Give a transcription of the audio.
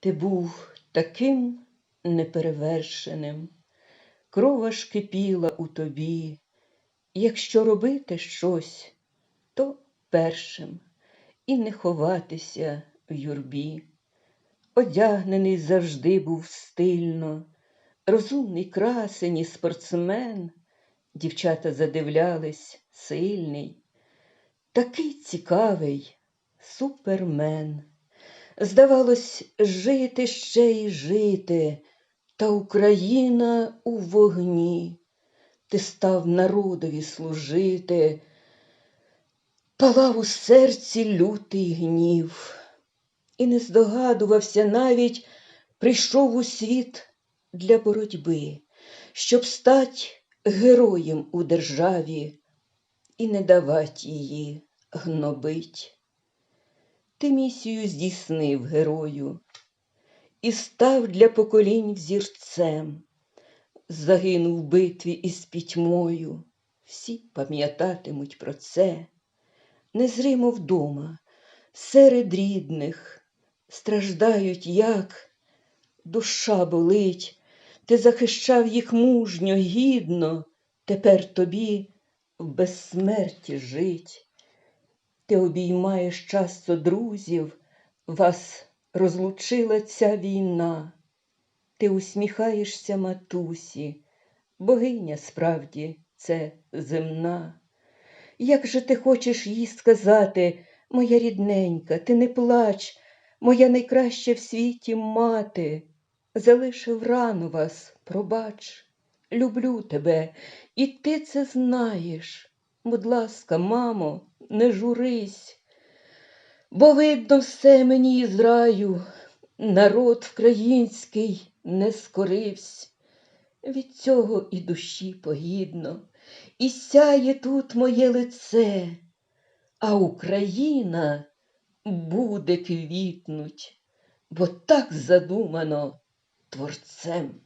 Ти був таким неперевершеним, кров аж кипіла у тобі, якщо робити щось, то першим і не ховатися в юрбі. Одягнений завжди був стильно, розумний красень і спортсмен, дівчата задивлялись сильний, такий цікавий супермен. Здавалось, жити ще й жити, та Україна у вогні. Ти став народові служити, палав у серці лютий гнів, і не здогадувався навіть, прийшов у світ для боротьби, щоб стать героєм у державі і не давать її гнобить. Ти місію здійснив герою і став для поколінь взірцем, загинув в битві із пітьмою, всі пам'ятатимуть про це. Незримо вдома, серед рідних, страждають, як. Душа болить, ти захищав їх мужньо, гідно, тепер тобі в безсмерті жить. Ти обіймаєш часто друзів, вас розлучила ця війна. Ти усміхаєшся матусі, богиня справді це земна. Як же ти хочеш їй сказати, моя рідненька, ти не плач, моя найкраща в світі мати, залишив рану вас, пробач, люблю тебе, і ти це знаєш. Будь ласка, мамо, не журись, бо видно все мені із раю, народ український не скоривсь. Від цього і душі погідно, і сяє тут моє лице, а Україна буде квітнуть, бо так задумано творцем.